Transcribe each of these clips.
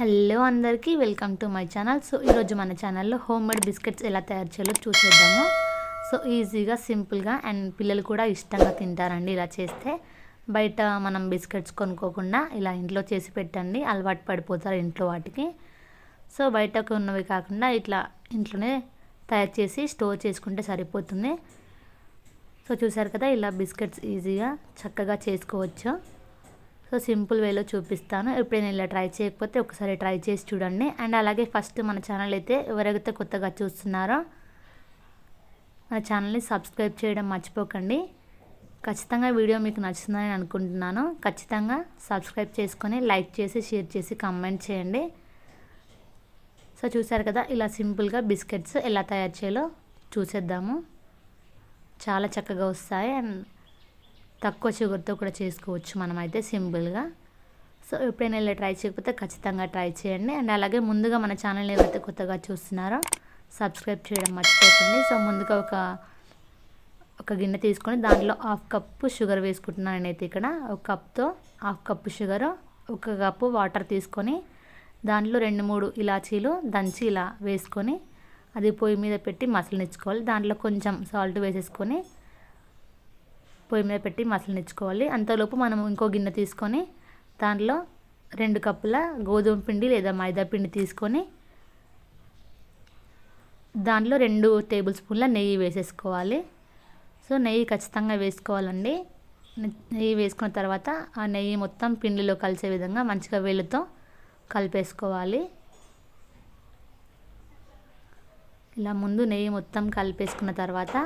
Hello అందరికీ welcome to my channel. So ఈరోజు మన ఛానల్లో హోమ్ మేడ్ బిస్కెట్స్ ఎలా తయారు చేయాలో చూసేద్దాము. సో ఈజీగా సింపుల్గా అండ్ పిల్లలు కూడా ఇష్టంగా తింటారండి ఇలా చేస్తే. బయట మనం బిస్కెట్స్ కొనుక్కోకుండా ఇలా ఇంట్లో చేసి పెట్టండి అలవాటు పడిపోతారు ఇంట్లో వాటికి. సో బయటకు ఉన్నవి కాకుండా ఇట్లా ఇంట్లోనే తయారు చేసి స్టోర్ చేసుకుంటే సరిపోతుంది. సో చూసారు కదా ఇలా బిస్కెట్స్ ఈజీగా చక్కగా చేసుకోవచ్చు. సో సింపుల్ వేలో చూపిస్తాను. ఎప్పుడైనా ఇలా ట్రై చేయకపోతే ఒకసారి ట్రై చేసి చూడండి. అండ్ అలాగే ఫస్ట్ మన ఛానల్ అయితే ఎవరైతే కొత్తగా చూస్తున్నారో మన ఛానల్ని సబ్స్క్రైబ్ చేయడం మర్చిపోకండి. ఖచ్చితంగా వీడియో మీకు నచ్చుతుందని అనుకుంటున్నాను. ఖచ్చితంగా సబ్స్క్రైబ్ చేసుకొని లైక్ చేసి షేర్ చేసి కామెంట్ చేయండి. సో చూసారు కదా ఇలా సింపుల్గా బిస్కెట్స్ ఎలా తయారు చేయాలో చూసేద్దాము. చాలా చక్కగా వస్తాయి. అండ్ తక్కువ షుగర్తో కూడా చేసుకోవచ్చు మనమైతే సింపుల్గా. సో ఎప్పుడైనా ఇలా ట్రై చేయకపోతే ఖచ్చితంగా ట్రై చేయండి. అండ్ అలాగే ముందుగా మన ఛానల్ని ఏవైతే కొత్తగా చూస్తున్నారో సబ్స్క్రైబ్ చేయడం మర్చిపోకండి. సో ముందుగా ఒక ఒక గిన్నె తీసుకొని దాంట్లో హాఫ్ కప్పు షుగర్ వేసుకుంటున్నాను నేనైతే ఇక్కడ. ఒక కప్తో హాఫ్ కప్పు షుగర్ ఒక కప్పు వాటర్ తీసుకొని దాంట్లో రెండు మూడు ఇలాచీలు దంచి ఇలా వేసుకొని అది పొయ్యి మీద పెట్టి మసలు నిచ్చుకోవాలి. దాంట్లో కొంచెం సాల్ట్ వేసేసుకొని పొయ్యి మీద పెట్టి మసలనిచ్చుకోవాలి అంతలోపు మనం ఇంకో గిన్నె తీసుకొని దాంట్లో రెండు కప్పుల గోధుమ పిండి లేదా మైదా పిండి తీసుకొని దాంట్లో రెండు టేబుల్ స్పూన్ల నెయ్యి వేసేసుకోవాలి. సో నెయ్యి ఖచ్చితంగా వేసుకోవాలండి. నెయ్యి వేసుకున్న తర్వాత ఆ నెయ్యి మొత్తం పిండిలో కలిసే విధంగా మంచిగా వేలుతో కలిపేసుకోవాలి. ఇలా ముందు నెయ్యి మొత్తం కలిపేసుకున్న తర్వాత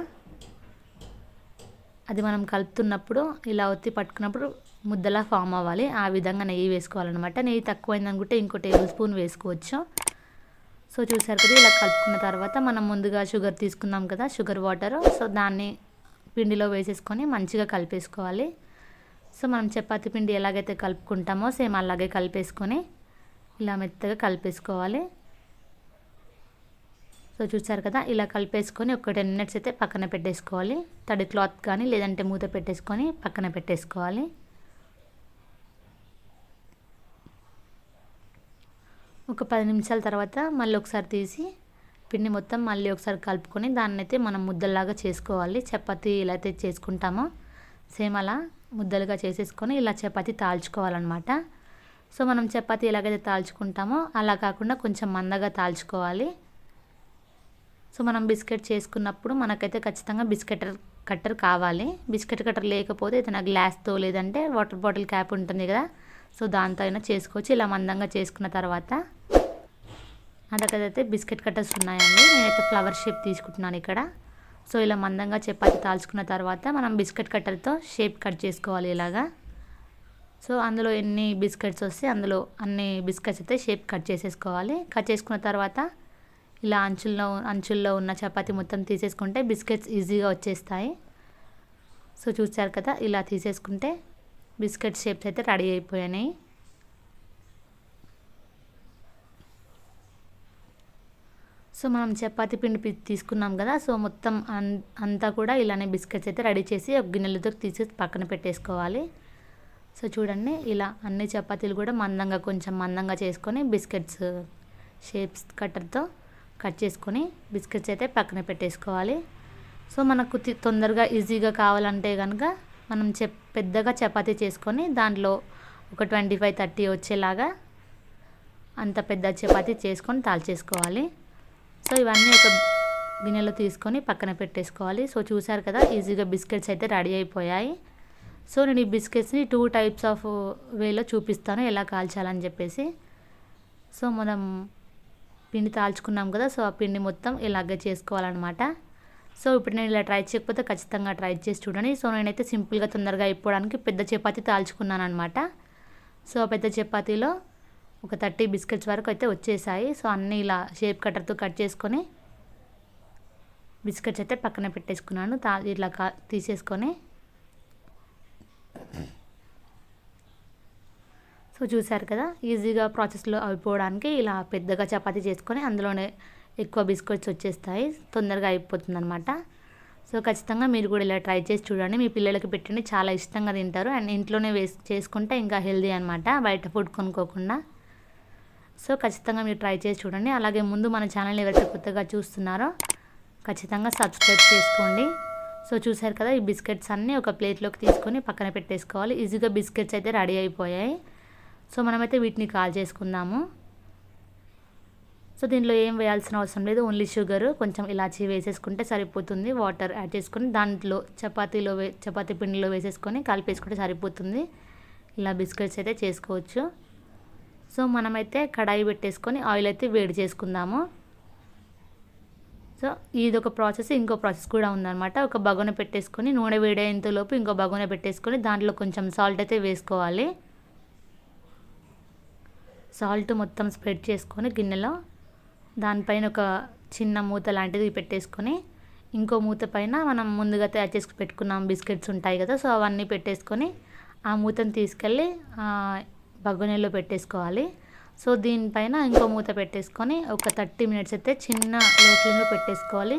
అది మనం కలుపుతున్నప్పుడు ఇలా ఒత్తి పట్టుకున్నప్పుడు ముద్దలా ఫామ్ అవ్వాలి. ఆ విధంగా నెయ్యి వేసుకోవాలన్నమాట. నెయ్యి తక్కువైంది అనుకుంటే ఇంకో టేబుల్ స్పూన్ వేసుకోవచ్చు. సో చూసారు కదా ఇలా కలుపుకున్న తర్వాత మనం ముందుగా షుగర్ తీసుకున్నాం కదా షుగర్ వాటర్. సో దాన్ని పిండిలో వేసేసుకొని మంచిగా కలిపేసుకోవాలి. సో మనం చపాతి పిండి ఎలాగైతే కలుపుకుంటామో సేమ్ అలాగే కలిపేసుకొని ఇలా మెత్తగా కలిపేసుకోవాలి. సో చూసారు కదా ఇలా కలిపేసుకొని ఒక టెన్ మినిట్స్ అయితే పక్కన పెట్టేసుకోవాలి. తడి క్లాత్ కానీ లేదంటే మూత పెట్టేసుకొని పక్కన పెట్టేసుకోవాలి. ఒక పది నిమిషాల తర్వాత మళ్ళీ ఒకసారి తీసి పిండి మొత్తం మళ్ళీ ఒకసారి కలుపుకొని దాన్ని అయితే మనం ముద్దలాగా చేసుకోవాలి. చపాతి ఎలా అయితే చేసుకుంటామో. సేమ్ అలా ముద్దలుగా చేసేసుకొని ఇలా చపాతి తాల్చుకోవాలన్నమాట. సో మనం చపాతి ఎలాగైతే తాల్చుకుంటామో అలా కాకుండా కొంచెం మందగా తాల్చుకోవాలి. సో మనం బిస్కెట్ చేసుకున్నప్పుడు మనకైతే ఖచ్చితంగా బిస్కెట్ కట్టర్ కావాలి. బిస్కెట్ కట్టర్ లేకపోతే ఏదైనా గ్లాస్తో లేదంటే వాటర్ బాటిల్ క్యాప్ ఉంటుంది కదా సో దాంతో అయినా చేసుకోవచ్చు. ఇలా మందంగా చేసుకున్న తర్వాత నా అయితే బిస్కెట్ కట్టర్స్ ఉన్నాయండి. నేనైతే ఫ్లవర్ షేప్ తీసుకుంటున్నాను ఇక్కడ. సో ఇలా మందంగా చపాతి తాల్చుకున్న తర్వాత మనం బిస్కెట్ కట్టర్తో షేప్ కట్ చేసుకోవాలి ఇలాగా. సో అందులో ఎన్ని బిస్కెట్స్ వస్తే అందులో అన్ని బిస్కెట్స్ అయితే షేప్ కట్ చేసేసుకోవాలి. కట్ చేసుకున్న తర్వాత ఇలా అంచుల్లో అంచుల్లో ఉన్న చపాతి మొత్తం తీసేసుకుంటే బిస్కెట్స్ ఈజీగా వచ్చేస్తాయి. సో చూసారు కదా ఇలా తీసేసుకుంటే బిస్కెట్ షేప్స్ అయితే రెడీ అయిపోయినాయి. సో మనం చపాతి పిండి తీసుకున్నాం కదా సో మొత్తం అంతా కూడా ఇలానే బిస్కెట్స్ అయితే రెడీ చేసి ఒక గిన్నెలతో తీసి పక్కన పెట్టేసుకోవాలి. సో చూడండి ఇలా అన్ని చపాతీలు కూడా మందంగా కొంచెం మందంగా చేసుకొని బిస్కెట్స్ షేప్స్ కట్టర్తో కట్ చేసుకొని బిస్కెట్స్ అయితే పక్కన పెట్టేసుకోవాలి. సో మనకు తొందరగా ఈజీగా కావాలంటే కనుక మనం చె పెద్దగా చపాతీ చేసుకొని దాంట్లో ఒక ట్వంటీ ఫైవ్ థర్టీ వచ్చేలాగా అంత పెద్ద చపాతీ చేసుకొని తాల్చేసుకోవాలి. సో ఇవన్నీ ఒక గిన్నెలో తీసుకొని పక్కన పెట్టేసుకోవాలి. సో చూసారు కదా ఈజీగా బిస్కెట్స్ అయితే రెడీ అయిపోయాయి. సో నేను ఈ బిస్కెట్స్ని టూ టైప్స్ ఆఫ్ వేలో చూపిస్తాను ఎలా కాల్చాలని చెప్పేసి. సో మనం పిండి తాల్చుకున్నాం కదా సో ఆ పిండి మొత్తం ఇలాగే చేసుకోవాలన్నమాట. సో ఇప్పుడు నేను ఇలా ట్రై చేయకపోతే ఖచ్చితంగా ట్రై చేసి చూడండి. సో నేనైతే సింపుల్గా తొందరగా అయిపోవడానికి పెద్ద చపాతి తాల్చుకున్నాను అనమాట సో ఆ పెద్ద చపాతీలో ఒక థర్టీ బిస్కెట్స్ వరకు అయితే వచ్చేసాయి. సో అన్నీ ఇలా షేప్ కట్టర్తో కట్ చేసుకొని బిస్కెట్స్ అయితే పక్కన పెట్టేసుకున్నాను. తా ఇట్లా కా తీసేసుకొని సో చూసారు కదా ఈజీగా ప్రాసెస్లో అయిపోవడానికి ఇలా పెద్దగా చపాతీ చేసుకొని అందులోనే ఎక్కువ బిస్కెట్స్ వచ్చేస్తాయి తొందరగా అయిపోతుంది అనమాట సో ఖచ్చితంగా మీరు కూడా ఇలా ట్రై చేసి చూడండి. మీ పిల్లలకి పెట్టండి చాలా ఇష్టంగా తింటారు. అండ్ ఇంట్లోనే వేసి చేసుకుంటే ఇంకా హెల్దీ అనమాట బయట ఫుడ్ కొనుక్కోకుండా. సో ఖచ్చితంగా మీరు ట్రై చేసి చూడండి. అలాగే ముందు మన ఛానల్ ఎవరైతే కొత్తగా చూస్తున్నారో ఖచ్చితంగా సబ్స్క్రైబ్ చేసుకోండి. సో చూసారు కదా ఈ బిస్కెట్స్ అన్నీ ఒక ప్లేట్లోకి తీసుకొని పక్కన పెట్టేసుకోవాలి. ఈజీగా బిస్కెట్స్ అయితే రెడీ అయిపోయాయి. సో మనమైతే వీటిని కాల్ చేసుకుందాము. సో దీంట్లో ఏం వేయాల్సిన అవసరం లేదు. ఓన్లీ షుగర్ కొంచెం ఇలాచీ వేసేసుకుంటే సరిపోతుంది. వాటర్ యాడ్ చేసుకొని దాంట్లో చపాతీలో వే చపాతీ పిండిలో వేసేసుకొని కలిపేసుకుంటే సరిపోతుంది. ఇలా బిస్కెట్స్ అయితే చేసుకోవచ్చు. సో మనమైతే కడాయి పెట్టేసుకొని ఆయిల్ అయితే వేడి చేసుకుందాము. సో ఇది ఒక ప్రాసెస్ ఇంకో ప్రాసెస్ కూడా ఉందన్నమాట. ఒక బగోన పెట్టేసుకొని నూనె వేడేంతలోపు ఇంకో బగోన పెట్టేసుకొని దాంట్లో కొంచెం సాల్ట్ అయితే వేసుకోవాలి. సాల్ట్ మొత్తం స్ప్రెడ్ చేసుకొని గిన్నెలో దానిపైన ఒక చిన్న మూత లాంటిది పెట్టేసుకొని ఇంకో మూత పైన మనం ముందుగా తయారు చేసుకు పెట్టుకున్నాం బిస్కెట్స్ ఉంటాయి కదా సో అవన్నీ పెట్టేసుకొని ఆ మూతను తీసుకెళ్ళి బగ్గొనెలో పెట్టేసుకోవాలి. సో దీనిపైన ఇంకో మూత పెట్టేసుకొని ఒక థర్టీ మినిట్స్ అయితే చిన్న లో ఫ్లేమ్లో పెట్టేసుకోవాలి.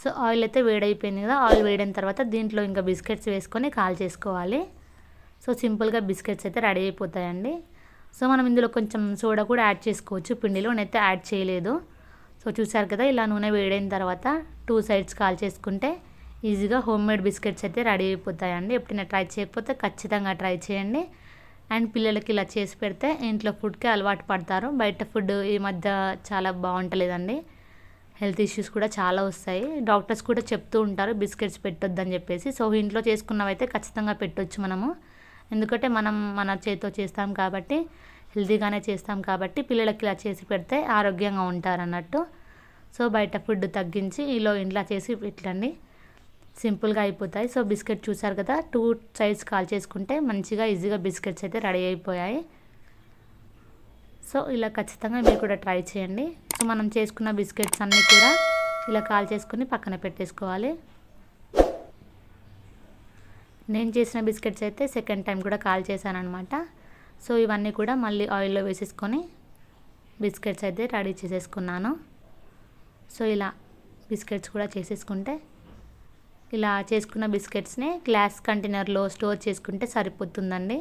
సో ఆయిల్ అయితే వేడైపోయింది కదా ఆయిల్ వేడైన తర్వాత దీంట్లో ఇంకా బిస్కెట్స్ వేసుకొని కాల్ చేసుకోవాలి. సో సింపుల్గా బిస్కెట్స్ అయితే రెడీ అయిపోతాయండి. సో మనం ఇందులో కొంచెం సోడా కూడా యాడ్ చేసుకోవచ్చు. పిండిలో నేనైతే యాడ్ చేయలేదు. సో చూసారు కదా ఇలా నూనె వేడైన తర్వాత టూ సైడ్స్ కాల్ చేసుకుంటే ఈజీగా హోమ్ మేడ్ బిస్కెట్స్ అయితే రెడీ అయిపోతాయండి. ఎప్పుడైనా ట్రై చేయకపోతే ఖచ్చితంగా ట్రై చేయండి. అండ్ పిల్లలకి ఇలా చేసి పెడితే ఇంట్లో ఫుడ్కి అలవాటు పడతారు. బయట ఫుడ్ ఈ మధ్య చాలా బాగుంటలేదండి. హెల్త్ ఇష్యూస్ కూడా చాలా వస్తాయి. డాక్టర్స్ కూడా చెప్తూ ఉంటారు బిస్కెట్స్ పెట్టొద్దని చెప్పేసి. సో ఇంట్లో చేసుకున్నవైతే ఖచ్చితంగా పెట్టొచ్చు మనము. ఎందుకంటే మనం మన చేతితో చేస్తాం కాబట్టి హెల్తీగానే చేస్తాం కాబట్టి పిల్లలకి ఇలా చేసి పెడితే ఆరోగ్యంగా ఉంటారు అన్నట్టు సో బయట ఫుడ్ తగ్గించి ఇలా ఇంట్లో చేసి పెట్టండి. సింపుల్గా అయిపోతాయి. సో బిస్కెట్ చూసారు కదా టూ సైడ్స్ కాల్ చేసుకుంటే మంచిగా ఈజీగా బిస్కెట్స్ అయితే రెడీ అయిపోయాయి. సో ఇలా ఖచ్చితంగా మీరు కూడా ట్రై చేయండి. సో మనం చేసుకున్న బిస్కెట్స్ అన్నీ కూడా ఇలా కాల్ చేసుకుని పక్కన పెట్టేసుకోవాలి. నేను చేసిన బిస్కెట్స్ అయితే సెకండ్ టైం కూడా కాల్ చేశాను అనమాట సో ఇవన్నీ కూడా మళ్ళీ ఆయిల్లో వేసేసుకొని బిస్కెట్స్ అయితే రెడీ చేసేసుకున్నాను. సో ఇలా బిస్కెట్స్ కూడా చేసేసుకుంటే ఇలా చేసుకున్న బిస్కెట్స్ని గ్లాస్ కంటైనర్లో స్టోర్ చేసుకుంటే సరిపోతుందండి.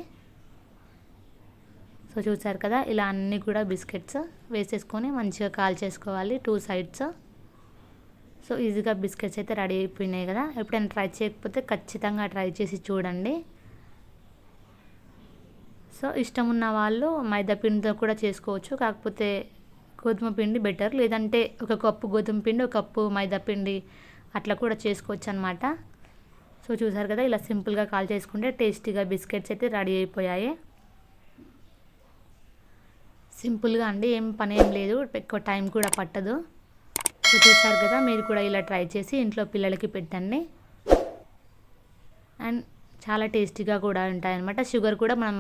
సో చూసారు కదా ఇలా అన్నీ కూడా బిస్కెట్స్ వేసేసుకొని మంచిగా కాల్ చేసుకోవాలి టూ సైడ్స్. సో ఈజీగా బిస్కెట్స్ అయితే రెడీ అయిపోయినాయి కదా. ఎప్పుడైనా ట్రై చేయకపోతే ఖచ్చితంగా ట్రై చేసి చూడండి. సో ఇష్టం ఉన్న వాళ్ళు మైదా పిండితో కూడా చేసుకోవచ్చు. కాకపోతే గోధుమ పిండి బెటర్. లేదంటే ఒక కప్పు గోధుమ పిండి ఒక కప్పు మైదా పిండి అట్లా కూడా చేసుకోవచ్చు అనమాట సో చూసారు కదా ఇలా సింపుల్గా కాల్ చేసుకుంటే టేస్టీగా బిస్కెట్స్ అయితే రెడీ అయిపోయాయి. సింపుల్గా అండి ఏం పని ఏం లేదు. ఎక్కువ టైం కూడా పట్టదు. సో చూసారు కదా మీరు కూడా ఇలా ట్రై చేసి ఇంట్లో పిల్లలకి పెట్టండి. అండ్ చాలా టేస్టీగా కూడా ఉంటాయన్నమాట. షుగర్ కూడా మనం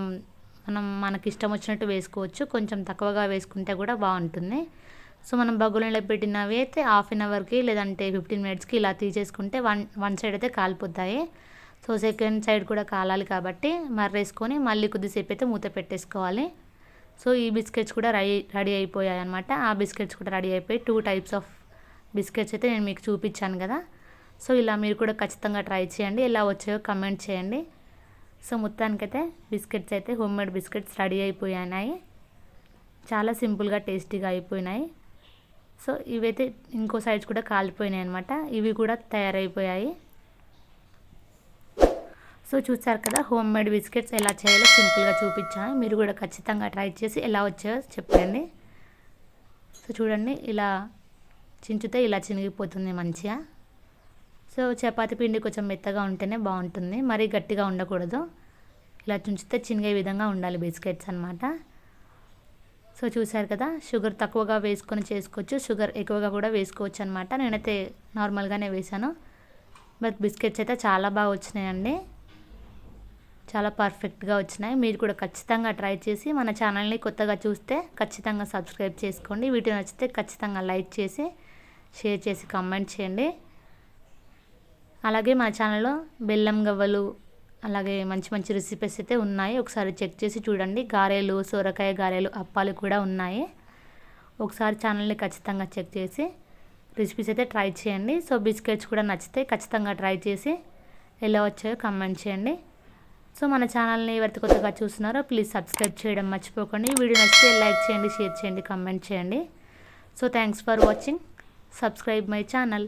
మనం మనకి ఇష్టం వచ్చినట్టు వేసుకోవచ్చు. కొంచెం తక్కువగా వేసుకుంటే కూడా బాగుంటుంది. సో మనం బగ్గులలో పెట్టినవి అయితే హాఫ్ అన్ అవర్కి లేదంటే ఫిఫ్టీన్ మినిట్స్కి ఇలా తీసేసుకుంటే వన్ వన్ సైడ్ అయితే కాలిపోతాయి. సో సెకండ్ సైడ్ కూడా కాలాలి కాబట్టి మర్రేసుకొని మళ్ళీ కొద్దిసేపు అయితే మూత పెట్టేసుకోవాలి. సో ఈ బిస్కెట్స్ కూడా రెడీ రెడీ అయిపోయాయి అనమాట ఆ బిస్కెట్స్ కూడా రెడీ అయిపోయి టూ టైప్స్ ఆఫ్ బిస్కెట్స్ అయితే నేను మీకు చూపించాను కదా. సో ఇలా మీరు కూడా ఖచ్చితంగా ట్రై చేయండి. ఎలా వచ్చాయో కమెంట్ చేయండి. సో మొత్తానికైతే బిస్కెట్స్ అయితే హోమ్ మేడ్ బిస్కెట్స్ రెడీ అయిపోయాయి చాలా సింపుల్గా టేస్టీగా అయిపోయినాయి. సో ఇవైతే ఇంకో సైడ్స్ కూడా కాలిపోయినాయి అనమాట ఇవి కూడా తయారైపోయాయి. సో చూసారు కదా హోమ్ మేడ్ బిస్కెట్స్ ఎలా చేయాలో సింపుల్గా చూపించాను మీరు కూడా ఖచ్చితంగా ట్రై చేసి ఎలా వచ్చాయో చెప్పండి. సో చూడండి ఇలా చించితే ఇలా చినిగిపోతుంది మంచిగా. సో చపాతి పిండి కొంచెం మెత్తగా ఉంటేనే బాగుంటుంది. మరీ గట్టిగా ఉండకూడదు. ఇలా చుంచితే చినిగే విధంగా ఉండాలి బిస్కెట్స్ అనమాట సో చూసారు కదా షుగర్ తక్కువగా వేసుకొని చేసుకోవచ్చు. షుగర్ ఎక్కువగా కూడా వేసుకోవచ్చు అనమాట నేనైతే నార్మల్గానే వేసాను బట్ బిస్కెట్స్ అయితే చాలా బాగా వచ్చినాయండి. చాలా పర్ఫెక్ట్గా వచ్చినాయి. మీరు కూడా ఖచ్చితంగా ట్రై చేసి మన ఛానల్ని కొత్తగా చూస్తే ఖచ్చితంగా సబ్స్క్రైబ్ చేసుకోండి. వీటిని నచ్చితే ఖచ్చితంగా లైక్ చేసి షేర్ చేసి కామెంట్ చేయండి. అలాగే మన ఛానల్లో బెల్లం గవ్వలు అలాగే మంచి మంచి రెసిపీస్ అయితే ఉన్నాయి. ఒకసారి చెక్ చేసి చూడండి. గారెలు సొరకాయ గారెలు అప్పాలు కూడా ఉన్నాయి. ఒకసారి ఛానల్ని ఖచ్చితంగా చెక్ చేసి రెసిపీస్ అయితే ట్రై చేయండి. సో బిస్కెట్స్ కూడా నచ్చితే ఖచ్చితంగా ట్రై చేసి ఎలా వచ్చాయో కమెంట్ చేయండి. సో మన ఛానల్ని ఎవరితో కొత్తగా చూస్తున్నారో ప్లీజ్ సబ్స్క్రైబ్ చేయడం మర్చిపోకండి. వీడియో నచ్చితే లైక్ చేయండి షేర్ చేయండి కమెంట్ చేయండి. So thanks for watching subscribe my channel